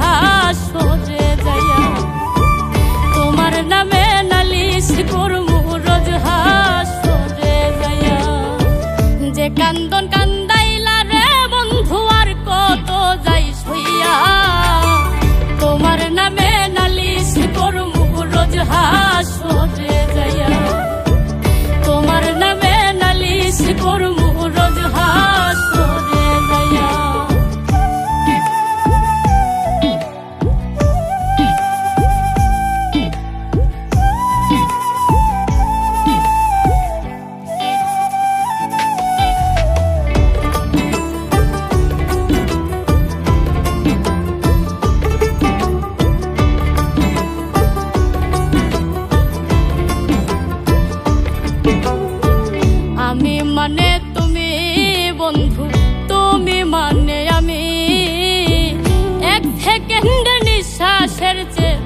হাসরে যাইয়া তোমার নামে নালিশ করমু রোজ হাসরে যাইয়া। যে কান্দন কান্দা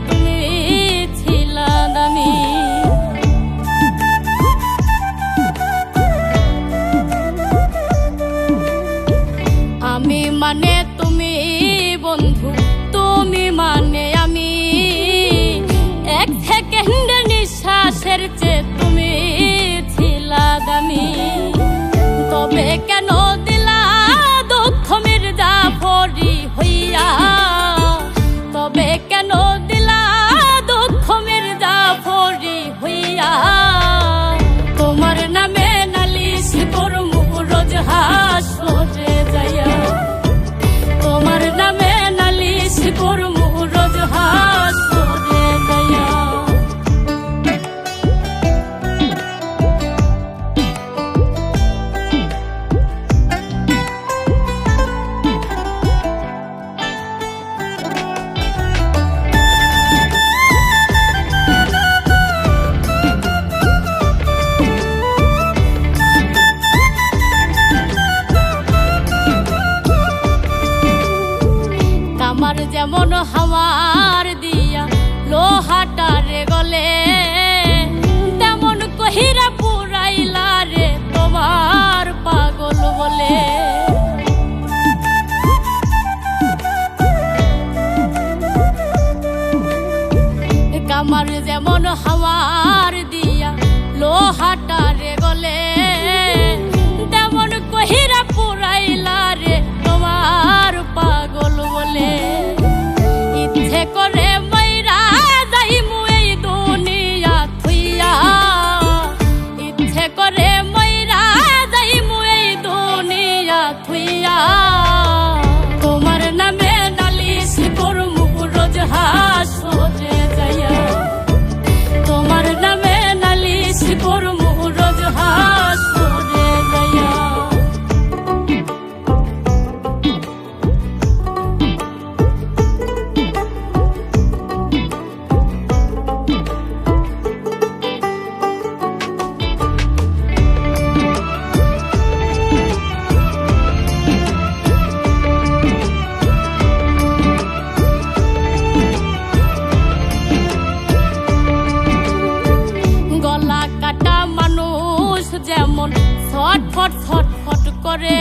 তুমি ছিলা দামি। আমি মানে তুমি বন্ধু, তুমি মানে আমি। এক সেকেন্ড চেয়ে তুমি ছিলা দামি। মন হাওয়া থট ফট থট করে।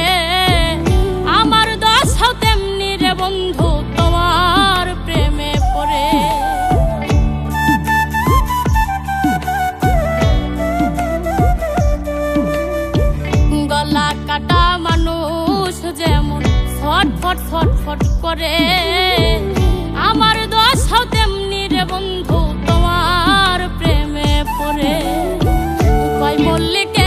আমার দশাও তেমনি রে বন্ধু, তোমার প্রেমে পড়ে। গলা কাটা মানুষ যেমন থট ফট ফট ফট করে। আমার দশাও তেমনি রে বন্ধু, তোমার প্রেমে পড়ে। কয় মল্লিকে